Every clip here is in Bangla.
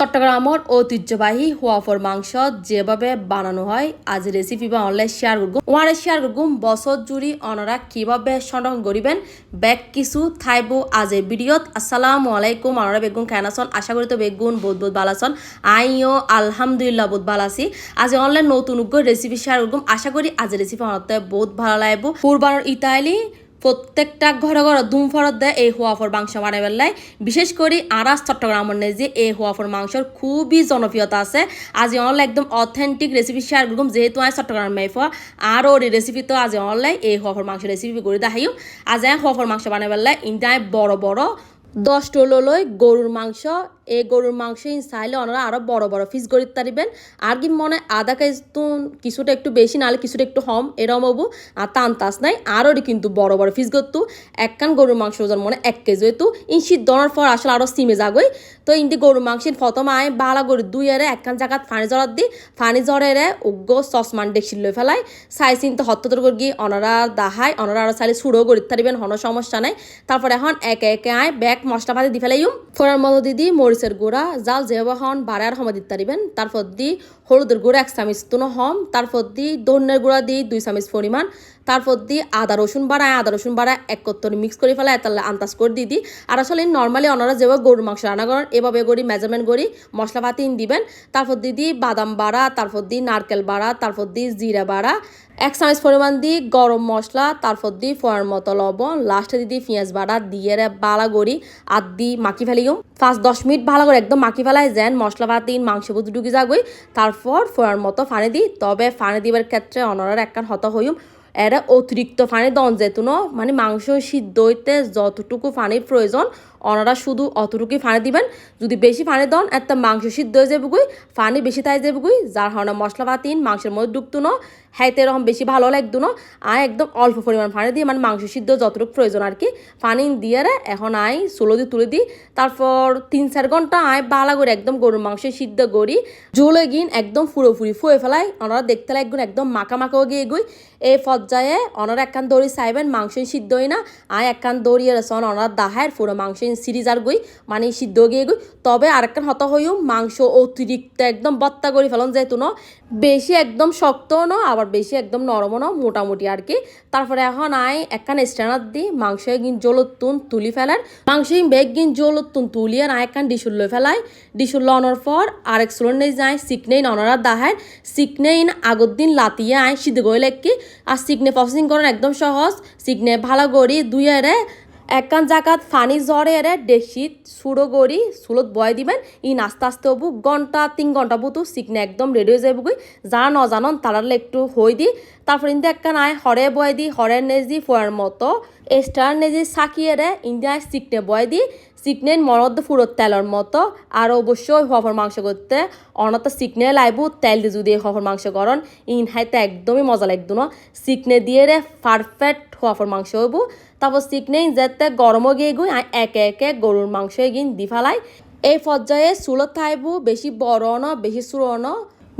চট্টগ্রামের ঐতিহ্যবাহী হোয়াফর মাংস যেভাবে বানানো হয়, আজ রেসিপি বা অনলাইন শেয়ার করব। ওয়ারে শেয়ার করব বছর জুড়ি অনারা কীভাবে সংরক্ষণ করিবেন, ব্যাগ কিছু থাইব আজ এই ভিডিওত। আসসালামু আলাইকুম অনরা বেগুন খানাসন আশা করি তো বেগুন বহুত ভালো আছেন আইও, আলহামদুলিল্লাহ ভালো আছি। আজ অনলাইন নতুন রেসিপি শেয়ার করব। আশা করি আজ রেসিপি অনতে বহুত ভালো লাগবে। পূর্বার ইতালি প্রত্যেকটা ঘরে ঘরে দুম ফরত দেয় এই হোয়াফর মাংস বানাই বেলায়। বিশেষ করে আরাস চট্টগ্রামের যে এই হোয়াফর মাংসর খুবই জনপ্রিয়তা আছে। আজ অনলাইন একদম অথেন্টিক রেসিপি শেয়ার করুম, যেহেতু আমি চট্টগ্রাম মাইফা আর ওর রেসিপি তো আজ অনলাইন এই হোয়াফর মাংস রেসিপি করে দেখাইম আজ হোয়াফর মাংস বানাই বেলায় ইন্টাই বড় বড় দশ টোললৈ গরুর মাংস এই গরুর মাংস চাইলে ওনারা আরও বড় বড় ফিস গড়ি তারিবেন আর কি মনে আধা তো কিছুটা একটু বেশি, নাহলে কিছুটা একটু হম এরম হবু। আর তান তাস নাই আরও কিন্তু বড় বড় পিস করতু একখান গরুর মাংস ওজন মনে এক কেজি হইতু। ইঞ্চি দনার পর আসলে আরও সিমে যাগই তো ইন্দি গরুর মাংসের প্রথম আয় বালা গরু দুই এরে একখান জায়গাত ফানি জড়াত দি। ফানি জড়েরে উগ্র সসমান ডেকসিল লই ফেলাই। চাই চিনতে হত্তর গিয়ে অনারা দাহাই অনারা আরও চাইলে সুড়ো গড়ি তারিবেন হন সমস্যা নাই। তারপর এখন একে একে আয় ব্যাগ মশলা পাতি দি ফেলাইম। ফোড়ার মতো দিদি মরিচের গুঁড়া, জাল যেভাবে হন, বাড়ার সময় দিতে পারিবেন। তারপর দি হলুদের গুঁড়া এক চামিচ তুনো হম তারপর দি ধন্যের গুঁড়া দি দুই চামিচ পরিমাণ। তারপর দি আদা রসুন বাড়ায় আদা রসুন বাড়ায় এক মিক্স করে ফেলা তাহলে আন্দাজ করে দিয়ে দিই। আর আসলে নর্মালি ওনারা যেভাবে গরুর মাংস রান্না করেন, এভাবে করি মেজারমেন্ট করি, মশলাপাতি দিবেন। তারপর দিদি বাদাম বাড়া তারপর দি নারকেল বাড়া তারপর দি জিরা বাড়া। এক চামচ পরিমাণ দিই গরম মশলা তারপর দি ফোয়ার মতো লবণ। লাস্টে দিদি পেঁয়াজ বাড়া, দিয়ে বালা করি আর দি মাখি ফেলিও পাঁচ দশ মিনিট ভালো করে একদম মাখি ফেলাই যেন মশলা পাতি মাংস বুঝ ঢুকি যাগই তারপর ফোয়ার মতো ফানি দিই। তবে ফানি দিবার ক্ষেত্রে অনরার একখান হত হইম এরা অতিরিক্ত পানি দন যেতুন মানে মাংস সিদ্ধ হইতে যতটুকু পানির প্রয়োজন, ওনারা শুধু অতটুকুই পানি দিবেন। যদি বেশি পানি দন, একটা মাংস সিদ্ধ হয়ে যাবে গুই পানি বেশি তাই যাবগুই যার কারণে মশলা পাতিন মাংসের মধ্যে ডুবতো, না? হ্যাঁ এরকম বেশি ভালো লাগতো না। আর একদম অল্প পরিমাণ পানি দিয়ে মানে মাংস সিদ্ধ যতটুকু প্রয়োজন আর কি, পানি দিয়ে এখন আই ষোলো দিয়ে তুলে দিই। তারপর তিন চার ঘণ্টা আয় বালা করে একদম গরুর মাংস সিদ্ধ করি। জোলে গিন একদম ফুরোফুরি ফুয়ে ফেলাই, ওনারা দেখতে লাগবেন একদম মাখা মাখাও গিয়ে এগুই এই পর্যায়ে ওনারা একখান দড়ি চাইবেন, মাংস সিদ্ধ হই না। আয় একখান দড়ি রেসন ওনারা দাহার, পুরো মাংস সিরিজ আর গই মানে সিদ্ধ গিয়ে গই। তবে আরেকখান হত হইও, মাংস অতিরিক্ত একদম বত্তা করে ফেলন যেহেতু ন। বেশি একদম শক্ত ন, আবার বেশি একদম নরম ন, মোটামুটি আর কি। তারপরে এখন আয় একখান স্ট্যান্ডার দি মাংস গিন জলতুন তুলি ফেলার। মাংস বেগ গিন জলতুন তুলি আর আয় একখান ডিশুল লই ফেলাই। ডিশুল লনার পর আরেক সুলন নেই যায় সিকনেই ননরা দাহার। সিকনেইন আগর দিন লাতিয়ে আয় সিদ্ধ গই লেখকি আর সিকনে প্রসেসিং করেন একদম সহজ। সিকনে ভালো করি দুই এরে একান জাগাত ফানি জ্বরে এরে ডেকশিত সুড়ো গড়ি সুলত বয় দিবেন ই নাস্তে আস্তে হবু ঘণ্টা তিন ঘণ্টা বুতু সিকনে একদম রেডি হয়ে যাবগুই যারা নজানন তারালে একটু হই দি তারপর ইন্দে একখান আয় হরে বয় দি হরের নেজি ফোয়ার মতো স্টার নেজি সাকিয়ে রে ইন্ডিয়ায় সিকনে বয় দি সিকনেন মরদ ফুরত তেলের মতো, আর অবশ্যই হফর মাংস করতে। অনত সিকনে লাইবু, তেল দিয়ে যদি হফর মাংস করন। ইন হাইতে একদমই মজা লাগতো না। সিকনে দিয়ে রে পারফেক্ট হফর মাংস হইব। তারপর সিকনে যেতে গরমও গিয়ে গুই একে একে গরুর মাংস গিন দি ফেলাই। এই পর্যায়ে চুলত থাইবু, বেশি বড় ন, বেশি সুরো ন।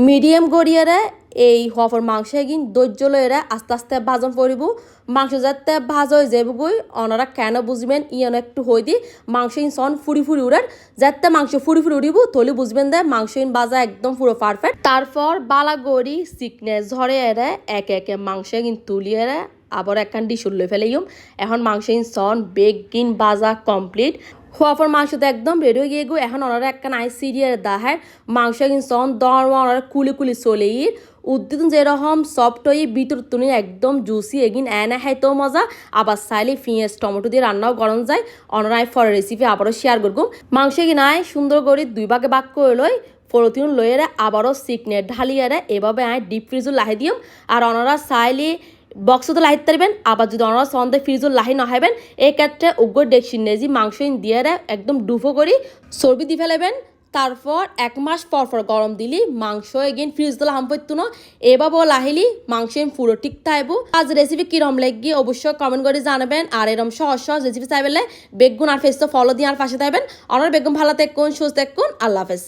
মিডিয়াম গড়িয়ারে এই হফর মাংস এগিন দৈর্য লইরে আস্তে আস্তে ভাজন পড়িব মাংস যাতে ভাজ হয়ে যাবগুই অনারা কেন বুঝবেন ইয়ানো একটু হই দি মাংস ইন সন ফুরি ফুরি উড়েন যাতে মাংস ফুরি ফুরি উড়িব তলি বুঝবেন দে মাংস ইন বাজা একদম পুরো পারফেক্ট তারপর বালা গড়ি সিকনে ঝরে এরে একে একে মাংস এগিন তুলি এরে আবার একখান ডিশ উল্লে ফেলেইম এখন মাংস ইন সন বেগ গিন বাজা কমপ্লিট হওয়ার পর মাংস তো একদম রেডি হয়ে গিয়ে গো এখন ওনারা একখান আই সিরিয়ার দাহার মাংস কিন্তু সন দর ওনারা কুলি কুলি চলে উদ্দিন যেরকম সফট হয়ে ভিতর তুনি একদম জুসি, এগিন এনে খাইতেও মজা। আবার চাইলে পেঁয়াজ টমেটো দিয়ে রান্নাও গরম যায়। অনারাই ফর রেসিপি আবারও শেয়ার করব মাংস কিনায় সুন্দর করে দুই ভাগে বাক করে লই। ফরতিন লইয়েরা আবারও সিকনে ঢালিয়ারে এভাবে আয় ডিপ ফ্রিজও লাহি দিম আর ওনারা চাইলে বক্সও তো লাহিত পারবেন আবার যদি অনারা সন্ধ্যে ফ্রিজও লাহি নহাইবেন এই ক্ষেত্রে উগ্র ডেকসি নেজি মাংস দিয়ে একদম ডুফো করি। চর্বি দি ফেলাবেন তারপর এক মাস পর পর গরম দিলি, মাংস এগেন ফ্রিজ দিলে হাম পড়তো এবার আহিলি, মাংস পুরো ঠিক থাকব আজ রেসিপি কিরম লাগি, অবশ্যই কমেন্ট করে জানাবেন। আর এরম সহজ সহজ রেসিপি চাইবেলে বেগুন আর ফেস তো ফলো দিয়ে আর পাশে থাকবেন অনার বেগুন ভালো থাকুন, সুস্থ থাকুন, আল্লাহ হাফেজ।